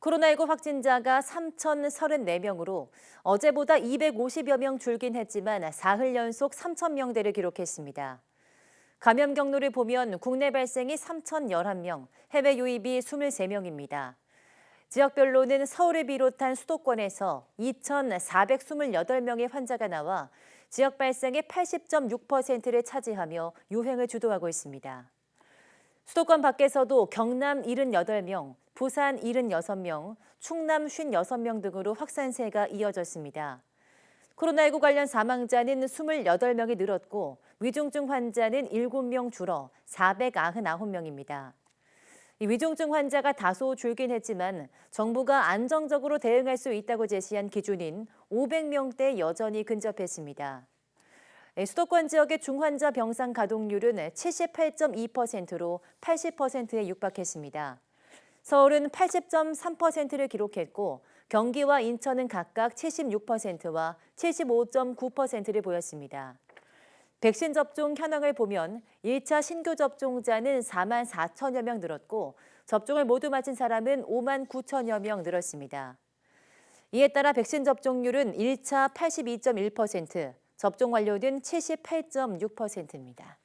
코로나19 확진자가 3,034명으로 어제보다 250여 명 줄긴 했지만 사흘 연속 3,000명대를 기록했습니다. 감염 경로를 보면 국내 발생이 3,011명, 해외 유입이 23명입니다. 지역별로는 서울을 비롯한 수도권에서 2,428명의 환자가 나와 지역 발생의 80.6%를 차지하며 유행을 주도하고 있습니다. 수도권 밖에서도 경남 78명, 부산 76명, 충남 56명 등으로 확산세가 이어졌습니다. 코로나19 관련 사망자는 28명이 늘었고 위중증 환자는 7명 줄어 499명입니다. 이 위중증 환자가 다소 줄긴 했지만 정부가 안정적으로 대응할 수 있다고 제시한 기준인 500명대 여전히 근접했습니다. 예, 수도권 지역의 중환자 병상 가동률은 78.2%로 80%에 육박했습니다. 서울은 80.3%를 기록했고 경기와 인천은 각각 76%와 75.9%를 보였습니다. 백신 접종 현황을 보면 1차 신규 접종자는 4만 4천여 명 늘었고 접종을 모두 마친 사람은 5만 9천여 명 늘었습니다. 이에 따라 백신 접종률은 1차 82.1%, 접종 완료는 78.6%입니다.